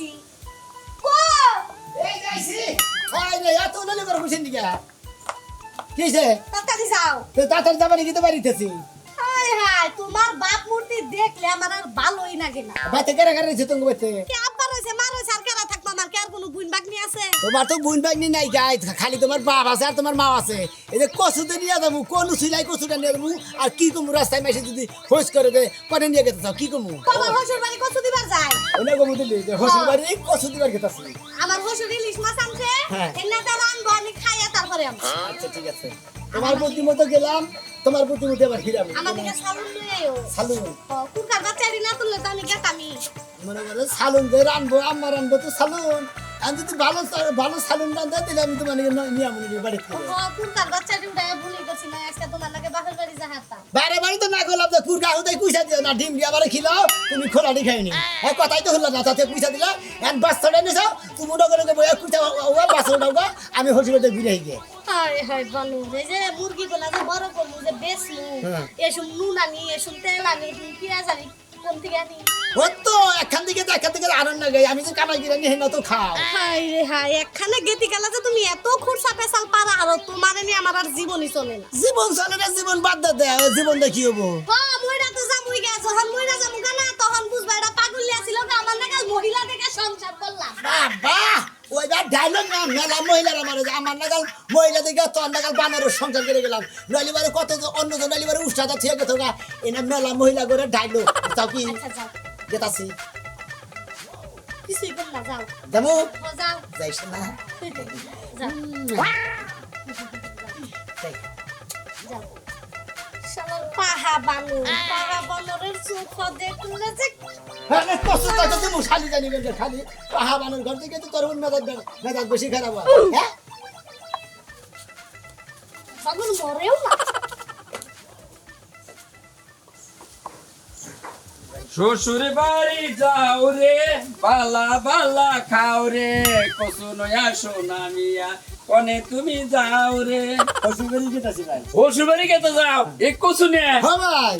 আইছি কো এই যাইছি খাই রে এত নলি করে বসেন দিকে কিসে তাড়াতাড়ি যাও তো তাড়াতাড়ি যাবার কি তো বাড়িতেছি হায় হায় তোমার বাপ মূর্তি দেখলে আমার আর ভালোই লাগে না বাতে কেরা কেরা রয়েছে তোমার বাতে কে আব্বা রয়েছে মা বাগনি আছে? তোমার তো বোন বাগনি নাই গাই খালি তোমার বাপ আছে আর তোমার মা আছে। এই যে কচুতে নিয়ে যাব কোন সিলাই কচুটা নিয়ে যাব আর কি কমু রাস্তায় মেসে যদি হোস করে দে পরে নিয়ে গেতে চাও কি কমু? তোমার হসুর বাড়ি কচু দিবার যায়? ওই কমু দিলি যে হসুর বাড়ি কচু দিবার গেতাছি আমার হসুর ইলিশ মাছ আনছে হ্যাঁ। এনে আমি খাইয়া তারপরে আচ্ছা ঠিক আছে। তোমার বুদ্ধি মতো গেলাম তোমার আবার দিকে সালুন আইও। সালুন? কুরকার বাচ্চারি না তুললে তো আমি গেতামি। মনে করো সালুন যে রানবো আমার রানবো তো সালুন। আমি যদি ভালো ভালো সালুন রান্ধা দিলে আমি তোমার নিয়ে আমনি বাড়িতে ও কুরকার বাচ্চারি উড়াই ভুলে গেছি না আজকে তোমার লাগে বাপের বাড়ি যাহাতাম বারে বারে তো না করলাম যে কুরকা হুদাই কুইসা দিও না ডিম দিয়ে আবার খিলাও তুমি খোলাটি খাইনি হ্যাঁ। কথাই তো হলো না তাতে কুইসা দিলা এখন বাচ্চাটা নিছো তুমি ওটা করে বইয়া কুইসা ওয়া বাচ্চাটা ওগা আমি হসিবাতে ঘুরে গিয়ে। হায় হায় বানু এই যে বড় করব যে বেচমু হ্যাঁ। এসব নুন আনি এসব তেল আনি পেঁয়াজ আনি তো একখান থেকে তো একখান থেকে আনন্দ না গাই। আমি যে কামাই কিনে নিয়ে তো খাও। রে একখানে গেতি গেলা যে তুমি এত খুরসা পেশাল পারা আর তোমার নিয়ে আমার আর জীবনই চলে না। জীবন চলে না জীবন বাদ দে দে জীবনটা কি হব? হ্যাঁ মইরা তো যামুই গে যখন মইরা যামু না তখন বুঝবা এটা আমার নাগাল মহিলা দেখে সংসার করলাম। বাবা! ওইবার ডায়লগ না মেলা মহিলার আমার আমার নাগাল মহিলা দিকে তোর নাগাল বানরের সংসার করে গেলাম। নলিবারে কত অন্য জন নলিবারে উৎসাহটা থেকে গেছো গা এনা মেলা মহিলা করে ডায়লগ তাও কি? আচ্ছা গেতাছি। কিছুই কর যাও। যাব? যাও। যাইস না। যাও। পাহা বানু পাহা বানরের চোখ দেখলে যে আরে কষ্ট টাকা দেবো খালি জানি গেছে খালি পাহা বানর ঘর থেকে তো তোর মেজাজ মেজাজ বেশি খারাপ হয়। হ্যাঁ? শ্বশুর বাড়ি যাও রে বালা বালা খাও রে কসু নয়া সোনা মিয়া কনে তুমি যাও রে। অসুবিধা গেতাছি ভাই। শ্বশুর বাড়ি কেতে যাও এক কসু নে। হ্যাঁ ভাই।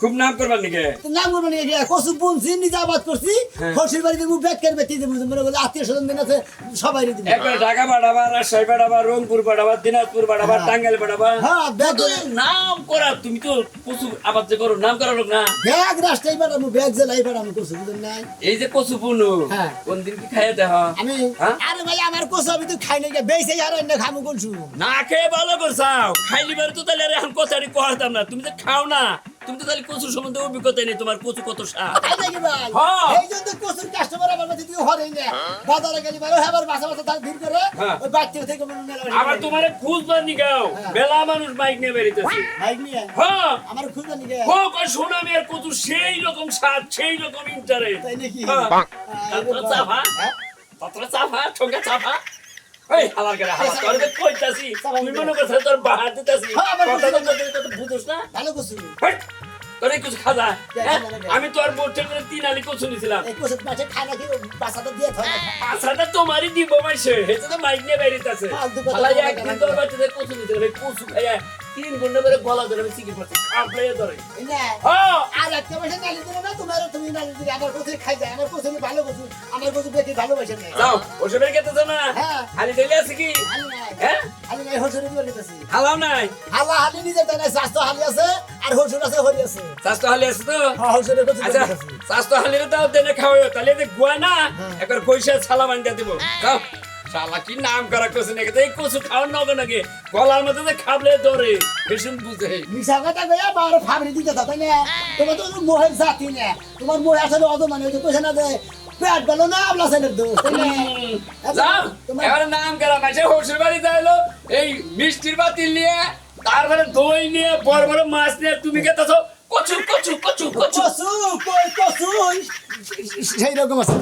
খুব নাম করবার নাকি? নাম করব নাকি? কসু বুনছি নিজে আবাদ করছি। হ্যাঁ। হসির বাড়িতে মুখ ব্যাগ করবে তিন মনে করলে আত্মীয় স্বজন দিন আছে সবাই দিন একবার ঢাকা পাঠাবা রাজশাহী পাঠাবা রংপুর পাঠাবা দিনাজপুর পাঠাবা হ্যাঁ। টাঙ্গাইল পাঠাবা। হ্যাঁ ব্যাগ কত নাম করা তুমি তো কচু আবাদ যে করো নাম করা লোক না। ব্যাগ রাস্তায় পাঠাবো ব্যাগ জেলাই পাঠাবো কসু বুঝলেন নাই? এই যে কচু পুনু হ্যাঁ। কোন দিন কি খাইয়ে দেহ? আমি হ্যাঁ? আরে ভাই আমার কসু আমি তো খাই নাই বেশি আর অন্য খামু করছু না খেয়ে ভালো করছাও। খাইলি বের তো তাহলে আর কথাটি কহাতাম না তুমি তো খাও না। তুমি তো তাহলে কচুর সম্বন্ধে অভিজ্ঞতা নেই তোমার কচু কত স্বাদ? তাই নাকি ভাই। এই জন্য কসুর কাস্টমার আমার মধ্যে দিয়ে হরেই না বাজারে গেলি ভাই হেবার বাসা বাসা তার ভিড় করে। ওই বাচ্চা থেকে মনে মেলা আবার তোমার খুঁজবার নিগাও। মেলা মানুষ বাইক নিয়ে বেরিতেছে বাইক নিয়ে? হ্যাঁ। আমার হোক আর কচু সেই রকম স্বাদ সেই রকম ইন্টারেস্ট তাই নাকি? হ্যাঁ। চাপা হ্যাঁ? ঠোঙ্গা চাপা এই হালার করে হালার তোর যে কইতাছি চাপা মনে করছ তোর বাহার দিতাছি। হ্যাঁ, কথা তো বুঝছ না? ভালো! তোর এই কিছু খাজা? হ্যাঁ? আমি তো আর বোর্ডের করে তিন আলি কচু নিছিলাম। আশাটা তোমারই দিব মাইছে হেতে তো মাইক নিয়ে হালাই বলে একদিন? তোর বাচ্চাদের কচু নিছিলাম এই কচু খাইয়া তিন ঘণ্টা ধরে গলা ধরে আমি সিকির পাচ্ছি কামড়ে ধরে। না। আর একটা পয়সা নালি দিলে না তোমার তুমি নালি দিলে। আমার কসু খাই যায় আমার কসু ভালো আমার কসু দেখে ভালোবাসে না। যাও ওসবের কেটেছ না। হ্যাঁ। হালি দিলে আছে কি? নাই। হ্যাঁ? হালি নাই হসুরি হালাও নাই। হালা হালি নিজে তাই স্বাস্থ্য হালি আছে আর হসুর আছে হরি আছে। স্বাস্থ্য হালি আছে তো? হ্যাঁ হসুরের কসু আচ্ছা দিতেছি স্বাস্থ্য হালিরে দাও দেনে খাওয়াও তাহলে যে গুয়া না হ্যাঁ। একবার কইসা ছালা বান্ধা দিব। যাও শালা কি নাম করা কচু নাকি? এই কচু খাওয়ার নগে নাকি? গলার মধ্যে যে খাবলে ধরে ভীষণ বুঝে মিশা কথা কইয়া বার ফাবরি দিতে তা তাই না? তোমার তো মোহের জাতি না। তোমার মোহে আসলে অত মানে ওই কইছে না যে পেট গেল না আমলা সেনের দোষ যাও তোমার নাম করা মাসে হসুর বাড়ি যাইলো এই মিষ্টির বাতিল নিয়ে তারপরে দই নিয়ে বড় বড় মাছ নিয়ে তুমি কেতাছো কচু কচু কচু কচু। কসু সেই রকম আছে?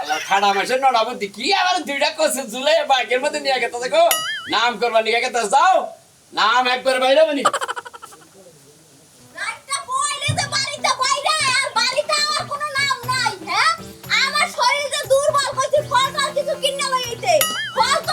আল্লাহ ঠাডা মাসে নড়া মধ্যে কি আবার দুইটা কচু ঝুলে বাঘের মধ্যে নিয়ে গেতে দেখো নাম করবা নিয়ে গেতে যাও। নাম একবার বাইরে বানি রাতটা কইলে যে বাড়িতে বাইরে আর বাড়িতে আমার কোনো নাম নাই হ্যাঁ? আমার শরীর যে দুর্বল ফল কিছু কিনে লইতে। ফল তো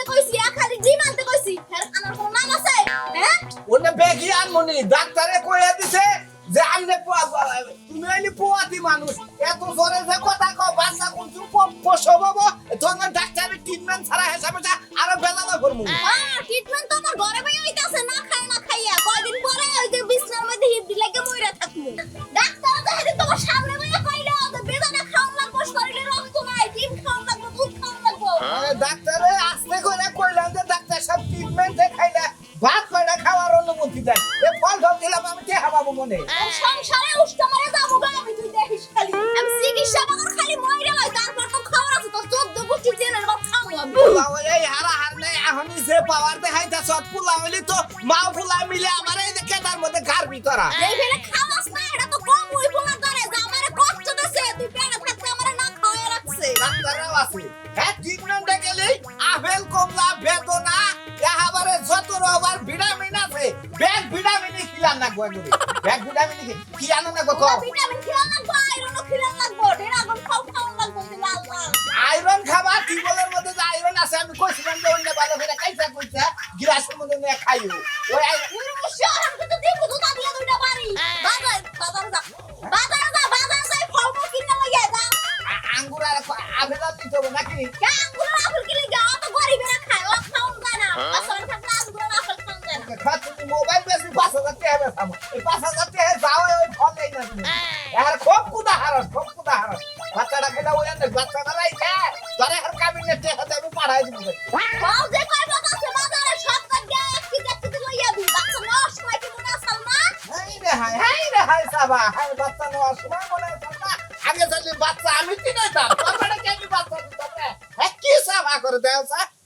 বেগি ডাক্তারে কইয়া দিছে যে আমনে তুমি হইলি পোয়াতি মানুষ। এত জোরে যে কথা কও বাচ্চা কোনটু পশবাবো তোমার ডাক্তারের ট্রিটমেন্ট ছাড়া হিসাবে আরও করমু। হ্যাঁ ট্রিটমেন্ট তো আমার ঘরে বই হইতাছে না খাই না খাইয়া। কয়দিন পরে ওই যে বিছনার মধ্যে হিপ দিলে কে মইরা থাকমু। ডাক্তার তো হেদিন তোমার সামনে বইয়া কইলো যে বেদনা খাওয়ান লাগবো শরীরে রক্ত নাই ডিম খাওয়ান লাগবো দুধ খাওয়ান লাগবো। ডাক্তারে আস্তে করে কইলাম যে ডাক্তার সব ট্রিটমেন্ট কে হাবাবো মনে তোর সংসারে উষ্টা মারে যাব গা আমি তুই দেখিস খালি। আমি চিকিৎসা বাগর খালি মইরা লই তারপর তো খাওয়ার আছে তো চোদ্দ গোষ্ঠী জেনের বাপ খাওয়াবো আমি। এই হারা হার নাই এখনই যে পাওয়ার দেখাইতা সব পোলা হইলি তো মাও পোলা মিলে আমার এই কেটার মধ্যে ঘর ভিতরা এই ফেলে খাওয়াস না এটা তো কম হই পোলা ধরে যে আমারে কষ্ট দেছে তুই পেটে থাকতে আমারে না খাওয়ায় রাখছে। ডাক্তাররাও আছে। হ্যাঁ ট্রিটমেন্টে গেলে আপেল কমলা বেদনা এহাবারে যত রবার ভিটামিন আছে ভিটামিন খিলান না গো এগুলি ব্যাগ ভিটামিন কি আনো না গো ওরা ভিটামিন খেলা লাগবো আয়রনও খেলা লাগবো ড্রাগন খাও খাওয়া লাগবো লাল লাল আয়রন খাবা? টিউবওয়েলের মধ্যে যে আয়রন আছে? আমি কইছিলাম যে অন্য ভালো করে খাইছা কইছা গিলাসের মধ্যে নিয়ে খাইও। ওই আই- নির্মুষিয়া আমি তো দিব দুটা দিয়ে দুইটা বাড়ি বাজার বাজার যা বাজার যা বাজার যাই ফলমূল কিনে লইয়া যা। আঙ্গুর আর আপেল আর দিতে হবে নাকি? কে আঙ্গুর আপেল কিনে যা তো গরিবেরা খায়? ও খাওন যায় না। আসলে থাকলে আঙ্গুর আপেল খাওন যায় না। খা মোবাইল বেশি পাঁচ হাজার টাকা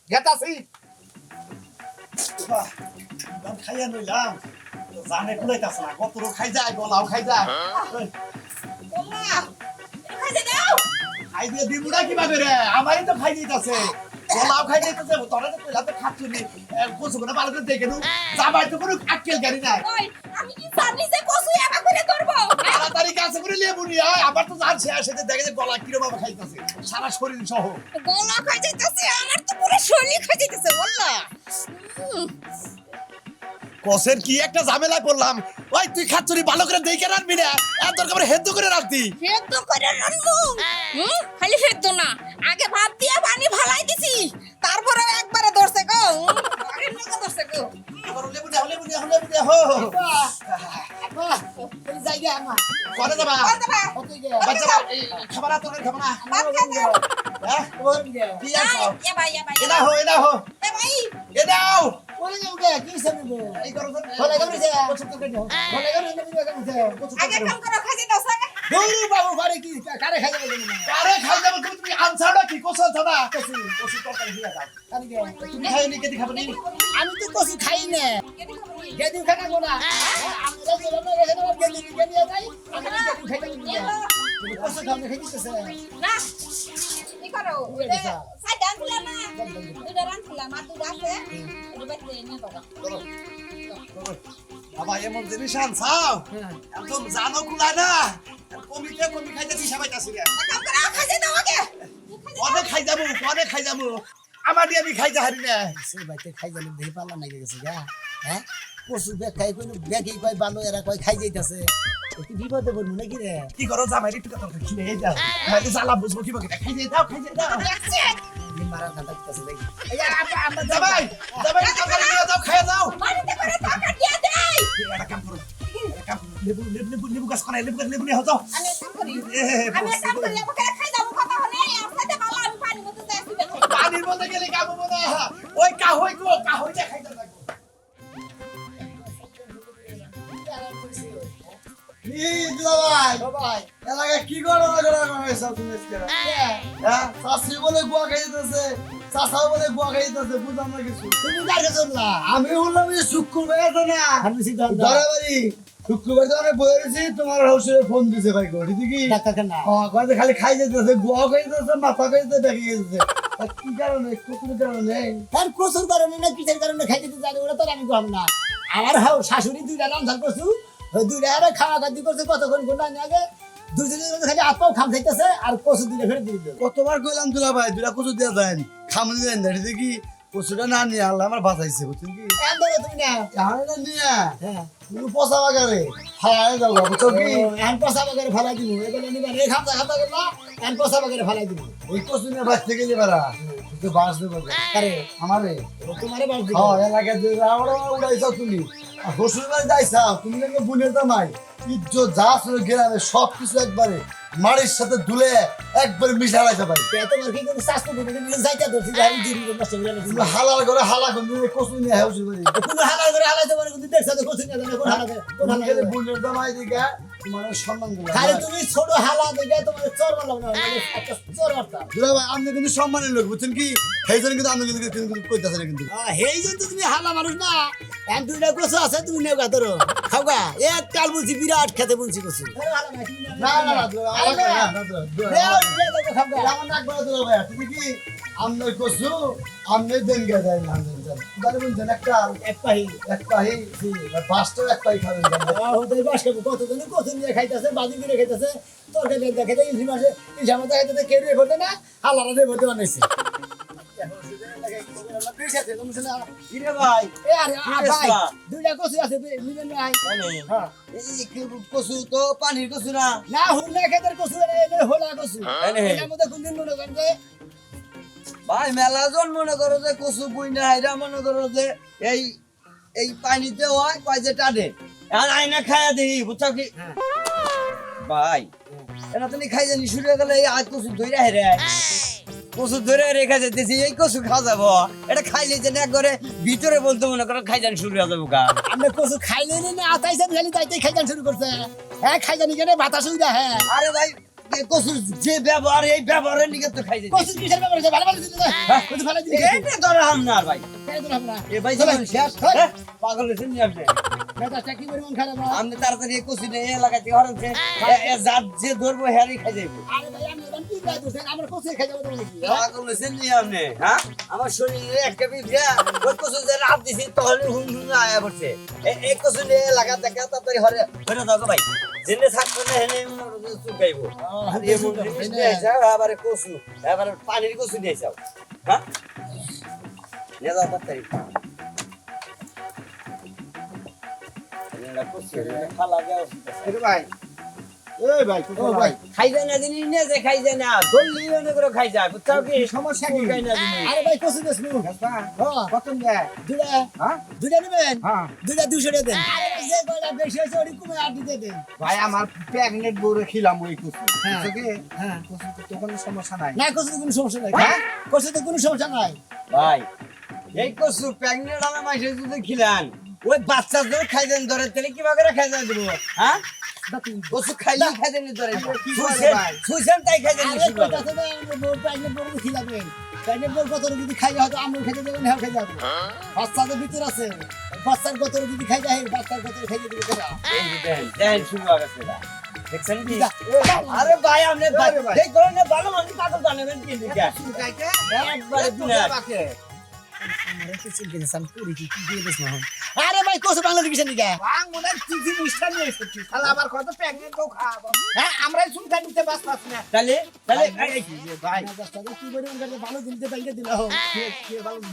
গেতাছি। খাইয়া নইলাম জানে কুলাইতাছ না কত খাই যায় গলাও খাই যায়। দাও। খাই দিয়ে দিমুড়া কীভাবে রে? আমারই তো খাই দিতেছে। গলাও খাই দিতেছে তোরা তো কইলা তো খাচ্ছি নি কচু করে ভালো করে দেখে নু। জামাই তো কোনো আক্কেল গাড়ি নাই। আমি কি জানি যে কসু একা তাড়াতাড়ি কাছে করে লেবু নিয়ে আয় আবার তো জান শেষ হতে দেখে যে গলা কীরকম খাইতেছে। সারা শরীর সহ। গলা খাই যাইতেছে আমার তো পুরো শরীর খাই যাইতেছে বললা। কসের কি একটা ঝামেলা করলাম ওই তুই খাচ্ছরি ভালো করে দেখে রাখবি না? এত দরকার হেদ্দ করে রাখতি। সেদ্ধ করে হুম খালি সেদ্ধ না। আগে ভাত দিয়ে পানি ফালাই দিছি। তারপরে একবারে ধরছে গো। ধরছে গো। আগে কাম করো খাই যাইতো দৌড়ু বাবু বাড়ি কি? কারে খাই যাবে কারে খাই যাবে তুমি তুমি আনসারটা কি? কোসা থানা কসু কসু তরকারি দিয়া দাও। কারি তুমি খাই নি কেদি খাবনি আমি তো কসু খাই না। গেদি খানা গোনা আমি তো বললাম না রেখে দাও গেদি গেদি যাই আমি গেদি খাই যাবে তুমি কসু খাও না খাই না। কি করো? ওই দিছা। সাই ডান দিলা না? দুটা রান আর দুটা আছে। এটা বাইতে নিয়ে বাবা বাবা এমন জিনিস আনছাও? একদম জানো কুলা না? কমিতে কমি খাইতে দিশা পাইতাছি রে খাই যাইতো আগে অনেক খাই যাব অনেক খাই যাব আমার দিয়ে আমি খাই হারি না সেই বাইতে খাই যাব দেহি পালা নাকি গেছে গা হ্যাঁ পশু বেগ খাই কই বেগি কয় বালো এরা কয় খাই যাইতাছে একটু বিপদে পড়ব নাকি রে কি করো জামাই একটু কথা কিনে এই যাও খাইলে জ্বালা বুঝব কি বকে খাই যাই দাও খাই যাই দাও মারা ধান্দা দিতেছে দেখি জামাই জামাই তরকারি লেবু লেবু লেবু করাই লেবু নিয়ে যাও আমি কাম করি আমি কাম করি আমাকে খাই যাব কথা হলে আর বাবা আমি পানি মতো যাই পানির মধ্যে গেলে কাবু মনে হয় ওই কাহই গো কাহই কি করো করো তুমি আজকে। হ্যাঁ। চাষি বলে গুয়া খাইতেছে চাষা বলে গুয়া খাইতেছে বুঝলাম না কিছু। তুমি কার আমি বললাম শুক্র হয়েছে না আমি সিদ্ধান্ত ধরে বাড়ি শুক্রবার তো তোমার হাউসে ফোন দিছে ভাই গো ঠিক কি? কয়েছে খালি খাই যেতেছে গোয়া খাই যেতেছে মাথা খাই যেতে দেখে যেতেছে কি কারণে? কুকুর কারণে? তার প্রচুর কারণে না কিসের কারণে খাইতে দিতে জানি ওটা তো আমি কম না। আমার হাও শাশুড়ি দুইটা রান্ধার করছু দুইটা আরে খাওয়া খাদ্য করছে কতক্ষণ ঘণ্টা আগে। দুজনে খালি আত্মাও খাম খাইতেছে আর কচু দুইটা ফেরত দিয়ে দিল। কতবার কইলাম তুলা ভাই দুটা কচু দিয়ে দেন খামনি দেন না ঠিক কি? কচুটা না নিয়ে আল্লাহ আমার বাঁচাইছে বুঝছেন কি? নিয়ে। হ্যাঁ। তুমি পচা বাগারে হারায় যাব বুঝছ কি? এন পয়সা বাগারে ফেলাই দিব এগুলো নিবেন এই খামটা খামটা করলা এন পয়সা বাগারে ফেলাই দিব ওই কচু নিয়ে বাঁচতে গেলে বেড়া তুই বাঁচ দেবো। আরে আমারে? তোমারে বাস দিব। হ্যাঁ এলাকায় যে রাওড়া উড়াইছাও তুমি। শ্বশুর বাড়ি যাইছাও তুমি বোনের জামাই। ইজ্জত যা ছিল গ্রামে সব কিছু একবারে। মাড়ির সাথে দুলে একবার মিশা পারি। তে তোমার কি করে স্বাস্থ্য দিবে তুমি যাইতে ধরছি যাই দিন নষ্ট করে তুমি দিছি হালাল করে হালা করে কচু নিয়ে হাউসি হালাল করে হালাইতে পারে কিন্তু দেখছ তো কোচিং না জানে কোন তুমি বোনের জামাই তোমার সম্মান খালি তুমি ছোট হালা দেখে তোমার চোর মারলাম না মানে একটা চোর মারতাম দুলা ভাই আপনি কিন্তু সম্মানের লোক বুঝছেন কি? সেই জন্য কিন্তু আপনি কিন্তু কিন্তু কইতাছেন কিন্তু। এই জন্য তুমি হালা মানুষ না। এন দুইটা কচু আছে তুমি নেও গা ধরো। খাও গা। এক কাল বুঝি বিরাট খেতে বুঝছি না না না আমার নাক বড় দুলা ভাই তুমি কি আমনে কসু আমনে দেন গে যায় না আমনে দেন একটা এক পাহি। এক পাহি পাঁচটা এক পাহি খাবেন ওদের বাস খাব। কতজন কচু নিয়ে খাইতেছে বাজি করে খাইতেছে তরকারি দিয়ে ইলিশ মাসে ইলিশ কেউ না হালারা বানাইছে তো পানির কচু না। না না খেতের কচু হোলা কচু। এটার মধ্যে কোনদিন মনে করেন যে ভাই মেলা জন মনে করো যে কচু বুই না এরা মনে করো যে এই এই পানিতে হয় কয় যে টানে। আর আইনা খায়া দেখি বুঝছ কি? ভাই এটা তুমি খাই জানি শুরু হয়ে গেলে এই আজ কচু ধরে হেরে কচু ধরে রেখে যেতেছি এই কচু খাওয়া যাব। এটা খাইলে যে না করে ভিতরে বলতে মনে করো খাই জানি শুরু হয়ে যাব গা। আমরা কচু খাইলে না আতাইছেন খালি তাইতে খাইজান শুরু করছে। হ্যাঁ খাইজানি কেন বাতাস হ্যাঁ। আরে ভাই কচুর যে ব্যবহার এই ব্যবহারের নিকে তো খাই কিসের ব্যাপার ভালো ভালো দিতে হ্যাঁ। ভালো দিতে এটা ধরে হামনার ভাই। কেন দিলাম না এ ভাই চলে, শেষ হ্যাঁ? পাগল হয়েছেন নি আপনি মেজাজটা কি পরিমাণ খারাপ আপনি তাড়াতাড়ি এই কচু নিয়ে এলাকা থেকে এ জাত যে ধরবো হ্যারি খাই যাইবো আরে ভাই আমি কি আমার কচু খাই যাব পাগল হয়েছেন নি আপনি হ্যাঁ? আমার শরীরে একটা বিদ্যা ওই কচু যে রাত দিছি তখন হুম হুম আয়া এ- এই কচু নিয়ে তাড়াতাড়ি হরে হরে দাও ভাই। জেনে থাকবে না হেনে চুকাইবো এমন জিনিস নিয়ে আইসাও, আবার কচু পানির কচু নিয়ে আইসাও হ্যাঁ? নিয়ে যাও তাড়াতাড়ি। সমস্যা কি? দুইটা দুশো টাকা দেন। ভাই আমার প্রেগনেন্ট বউরে খিলাম ওই কুসু হ্যাঁ। হ্যাঁ। কুসু তো কোনো সমস্যা নাই। না কচুতে কোনো সমস্যা নাই। হ্যাঁ? কচুতে কোনো সমস্যা নাই। ভাই এই কসু প্রেগনেন্ট আমার মাসে যদি খিলান ওই বাচ্চা ধরে খাই দেন ধরে তাহলে কীভাবে করে খাই দেন দেবো হ্যাঁ? কসু খাইলে খাই দেন ধরে কি? সুইছেন তাই খাই দেন আরে বল কত যদি খাই হয়তো আমরা খেতে দেবেন হ্যাঁ খেতে যাব বাচ্চাদের ভিতর আছে। বাচ্চার কত যদি খাই যায় বাচ্চার কত খাই দেবে কেনা দেন দেন শুরু হয়ে সেটা দেখছেন কি? আরে ভাই আপনি না ভালো মানুষ পাগল কি? একবারে আরে ভাই কোসু বাংলাদেশ কিসের নিকে? বাংলাদেশ টিভি মিষ্টান নিয়ে এসেছি তাহলে আবার কত প্রেগনেন্ট কেউ খাওয়াবো হ্যাঁ আমরাই শুনতে নিতে পারছি না। তাহলে তাহলে এই, ভাই। কি করে ভালো দিনতে পাইলে দিলা হোক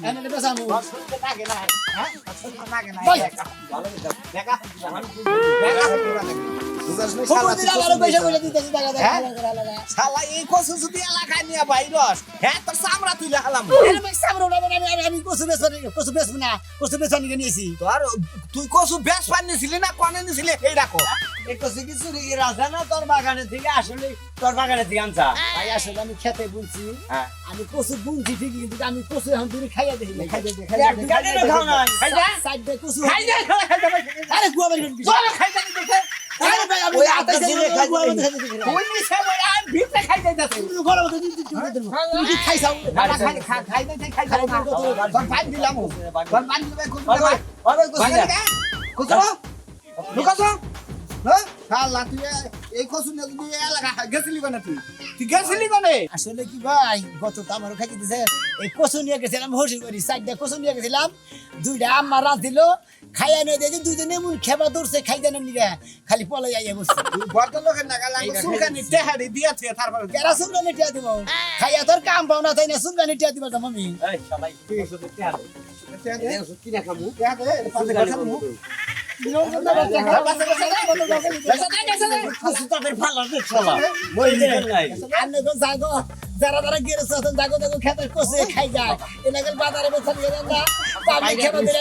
এনে বেসামু শুনতে লাগে না। হ্যাঁ? শুনতে লাগে না। ভাই। দেখা। দেখা দেখা না হ্যাঁ? দেখা কসু হ্যাঁ আমি না, তুই কসু বেশ পান না কনে নিছিলি এই রাখো কিছু রাখা না তোর বাগানে থেকে আসলে তোর থেকে আনছা ভাই আসলে আমি খেতে বুনছি হ্যাঁ। আমি কচু বুনছি ঠিকই কিন্তু আমি কচু এখন দূরে খাইয়া দেখি খাই দে এক গাড়িরও খাও না। খাই যা সাইডে কচু খাই যা খাই খাই যা ভাই আরে গুয়া বাড়ি গেছি চল খাই যা নিতে আরে ভাই আমি ওই আতাই আতাই দিলে খাই গুয়া দিবি। বাড়ি খাইতে দিবি তুই নিছে বলে আর ভিতরে খাই যাইতাছে তুমি ঘরে মধ্যে দিন দিন দিন তুমি কি খাইছাও খাই খাই খাই খাই দে। খাই যা তোর পান দিলাম তোর পান দিলে কসু ভালো, ভালো কষে ভালো না। কে কসু লুকাছো হ্যাঁ আল্লাহ তুই এ- এই কসু নিয়ে তুই এই এলাকা গেছিলি কেন তুই? তুই গেছিলি কেন? আসলে কি ভাই গত তো আমারও খাইতে এই কচু নিয়ে গেছিলাম হসি করি চারটা কচু নিয়ে গেছিলাম। দুইটা আম্মা রাত দিল খাইয়া নিয়ে দেখি দুজনে এমন খেবা ধরছে খাইতে না নিগে খালি পলাই আইয়া বসছে। বড় লোকের নাগা লাগবে সুলকানি টেহারি থিয়া তারপরে কেরা সুলকানি টিয়া দিব। খাইয়া তোর কাম পাও না তাই না সুলকানি টিয়া দিব মামি? এই সবাই এই ওষুধ কিনা খামু। কসু তাদের ভালো যারা যারা গেরেছে তখন জাগো জাগো খেতে কষে খাই যায় এলাকার বাজারে যান না পাবলিক খেতে দিলে